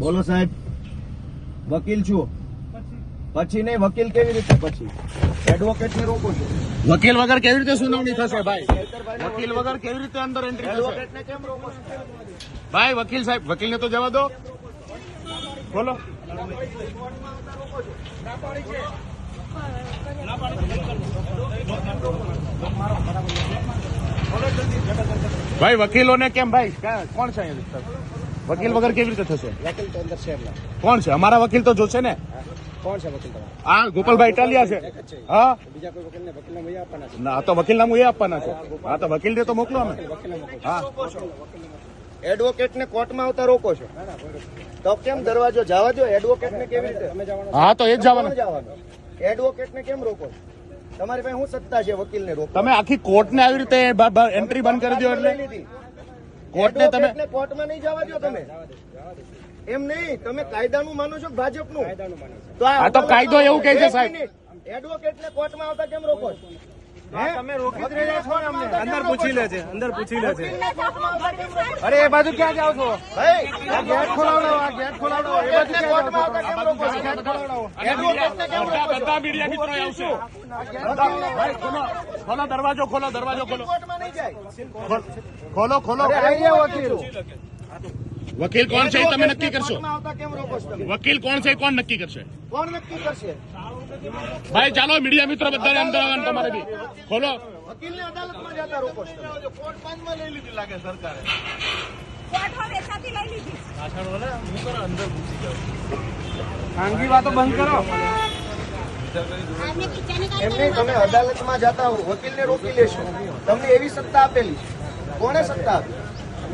બોલો સાહેબ. વકીલ છું. પછી નહીં વકીલ કેવી રીતે પછી? એડવોકેટ ને રોકો છો. વકીલ વગર કેવી રીતે સુનાવણી થશે ભાઈ? વકીલ વગર કેવી રીતે અંદર એન્ટ્રી એડવોકેટ ને કેમ રોકો ભાઈ વકીલ સાહેબ વકીલને તો જવા દો. બોલો. ભાઈ વકીલોને કેમ ભાઈ? કોણ છે અહીંયા? વકીલ વગર કેવી રીતે થશે? વકીલ તો અંદર છે કોણ છે? અમારા વકીલ તો જોશે ને. કોણ છે વકીલ તમારા? આ ગોપાલભાઈ ઇટાલિયા છે. હા બીજા કોઈ વકીલને વકીલને મળી આપવાના છે? ના આ તો વકીલ નામ એ આપવાના છે. હા તો વકીલ તો મોકલો અમે. હા. એડવોકેટ ને કોર્ટમાં આવતા રોકો છો. તો કેમ દરવાજો જવા દો એડવોકેટ ને કેવી રીતે? હા તો એ જ જવાનું. એડવોકેટ ને કેમ રોકો છો? તમારી પાસે શું સત્તા છે વકીલ ને રોકો તમે આખી કોર્ટને આવી રીતે એન્ટ્રી બંધ કરી દો એટલે? કોર્ટને તમે એડવોકેટને કોર્ટમાં નહીં જવા દો તમે. એમ નહીં તમે કાયદાનું માનો છો ભાજપ ભાજપનું? કાયદાનું માને છે. તો આ તો કાયદો એવું કહે છે, સાહેબ. એડવોકેટ ને કોર્ટમાં આવતા કેમ રોકો છો? અંદર પૂછી લે છે અંદર પૂછી લે છે. અરે એ બાજુ ક્યાં જાવ છો? ગેટ ખોલાવડો આ ગેટ ખોલાવડો એ બાજુ બધા મીડિયા મિત્રો આવશે. ખોલો. ખોલો દરવાજો ખોલો દરવાજો ખોલો. કોર્ટમાં નહીં જાય. ખોલ- ખોલો ખોલો. આઈ ગયા વકીલ કોણ છે એ તમે નક્કી કરશો? વકીલ કોણ છે કોણ નક્કી કરશે? કોણ નક્કી કરશે? ભાઈ ચાલો મીડિયા મિત્રો બધાને અંદર આવવાનું તમારે બી. ખોલો. વકીલને અદાલતમાં જતા રોકો કોર્ટ વેચાતી લઈ લીધી ખાનગી વાતો બંધ કરો. એમ નહીં તમે અદાલતમાં જતા હો વકીલને રોકી લેશો. તમને એવી સત્તા આપેલી કોને સત્તા આપી?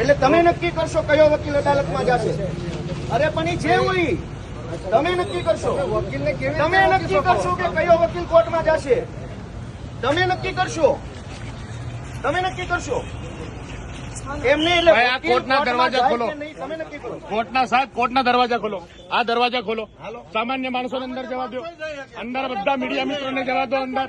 એટલે તમે નક્કી કરશો કયો વકીલ અદાલતમાં જશે? અરે પણ એ જે હોય તમે નક્કી કરશો. વકીલને તમે નક્કી કરશો કે કયો વકીલ કોર્ટમાં જશે? તમે નક્કી કરશો. તમે નક્કી કરશો. એમ નહીં એટલે કોર્ટના દરવાજા ખોલો. તમે નક્કી કરો. કોર્ટના સાહેબ કોર્ટના દરવાજા ખોલો. આ દરવાજા ખોલો. સામાન્ય માણસોને અંદર જવા દો. અંદર બધા મીડિયા મિત્રોને જવા દો અંદર.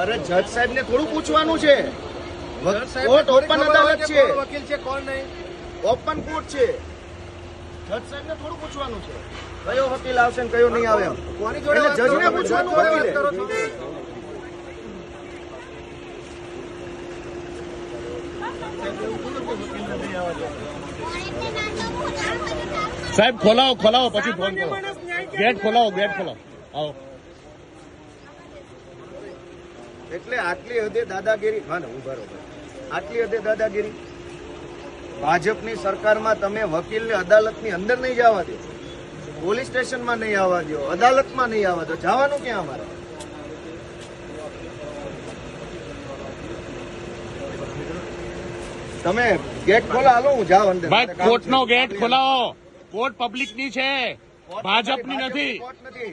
અરે જજ સાહેબ ને થોડું પૂછવાનું છે. કોર્ટ ઓપન અદાલત છે. વકીલ છે કોણ નહીં? ઓપન કોર્ટ છે. જજ સાહેબ ને થોડું પૂછવાનું છે. કયો વકીલ આવશે ને કયો નહીં આવે કોની એટલે જજને પૂછવાનું વકીલે સાહેબ ખોલાવો ખોલાવો પછી ફોન કરો. ગેટ ખોલાવો ગેટ ખોલાવો. આવો. એટલે આટલી હદે દાદાગીરી હા ને હું બરોબર આટલી હદે દાદાગીરી? ભાજપની સરકારમાં તમે વકીલને અદાલતની અંદર નહીં જવા દો. પોલીસ સ્ટેશનમાં નહીં આવવા દો. અદાલતમાં નહીં આવવા દો. જવાનું ક્યાં અમારે? તમે ગેટ ખોલો હાલો હું જાઉં અંદર. ભાઈ કોર્ટનો ગેટ ખોલાવો. કોર્ટ પબ્લિકની છે. ભાજપની નથી. કોર્ટ નથી.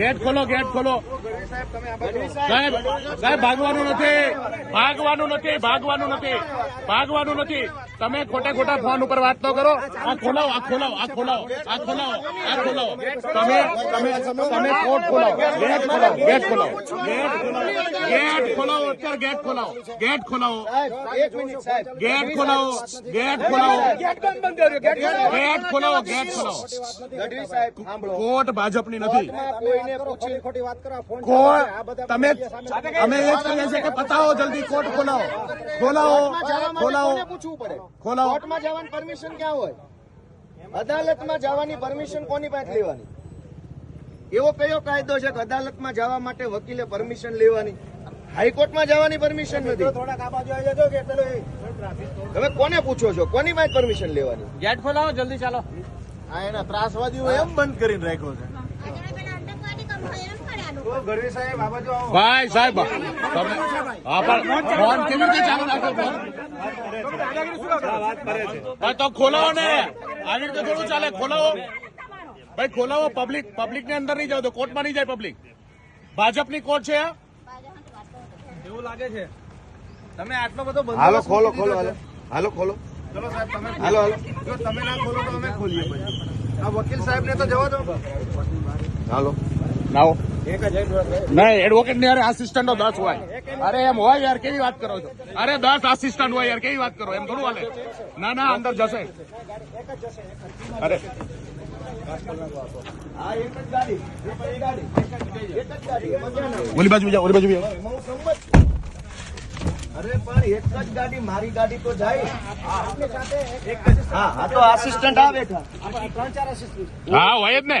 ગેટ ખોલો ગેટ ખોલો. સાહેબ સાહેબ ભાગવાનું નથી. ભાગવાનું નથી ભાગવાનું નથી. ભાગવાનું નથી. તમે ખોટા ખોટા ફોન ઉપર વાત તો કરો. આ ખોલાવો આ ખોલાવો આ ખોલાવો આ ખોલાવો આ ખોલાવો. તમે તમે તમે કોર્ટ ખોલાવો. ગેટ ખોલાવો ગેટ ખોલાવો. ગેટ ખોલાવો. ગેટ ખોલાવો અત્યારે ગેટ ખોલાવો. ગેટ ખોલાવો. સાહેબ એક મિનિટ સાહેબ ગેટ ખોલાવો ગેટ ખોલાવો. ગેટ ખોલાવો ગેટ ખોલાવો. ગઢવી સાહેબ સાંભળો કોર્ટ ભાજપની નથી. કોર્ટમાં કોઈને પૂછી ખોટી વાત કરો ફોન કોર્ટ તમે અમે એ જ કહીએ છીએ કે પતાવો જલ્દી કોર્ટ ખોલાવો. ખોલાવો કોર્ટમાં જવા માટે ખોલાવો. કોને પૂછવું પડે ખોલાવો. કોર્ટમાં જવાની પરમિશન ક્યાં હોય? અદાલતમાં જવાની પરમિશન કોની પાસે લેવાની? એવો કયો કાયદો છે કે અદાલતમાં જવા માટે વકીલે પરમિશન લેવાની? હાઈકોર્ટમાં જવાની પરમિશન નથી. તમે કોને પૂછો છો? કોની પાસે પરમિશન લેવાની? ગેટ ખોલાવો જલ્દી ચાલો. આ એના ત્રાસવાદીઓ એમ બંધ કરીને રાખ્યો છે. ભાઈ સાહેબ તમે ફોન કેવી રીતે ચાલુ રાખો? ફોન હા, તો ખોલાવો ને. આવી રીતે થોડું ચાલે ખોલાવો. ભાઈ ખોલાવો પબ્લિક પબ્લિકની અંદર નહીં જાવ તો કોર્ટમાં નહીં જાય પબ્લિક ભાજપની કોર્ટ છે આ? એવું લાગે છે. તમે આટલો બધો હાલો ખોલો ખોલો હાલો. હાલો ખોલો. ચલો સાહેબ તમે હાલો હાલો. જો તમે ના ખોલો તો અમે ખોલીએ આ વકીલ સાહેબ ને તો જવા દો. હાલો. લાવો નહીં એડવોકેટની અરે આસિસ્ટન્ટો દસ હોય. અરે એમ હોય યાર કેવી વાત કરો છો? અરે દસ આસિસ્ટન્ટ હોય યાર કેવી વાત કરો? એમ થોડું હાલે. ના ના અંદર જશે. અરે. આ એક જ ગાડી એક જ ગાડી એક જ ગાડી એમાં ક્યાં ના હોય? ઓલી બાજુ જાઓ ઓલી બાજુ. અરે પણ એક જ ગાડી મારી ગાડી તો જાય. હા હા તો આસિસ્ટન્ટ આ બેઠા ત્રણ ચાર assistant. હા હોય જ ને.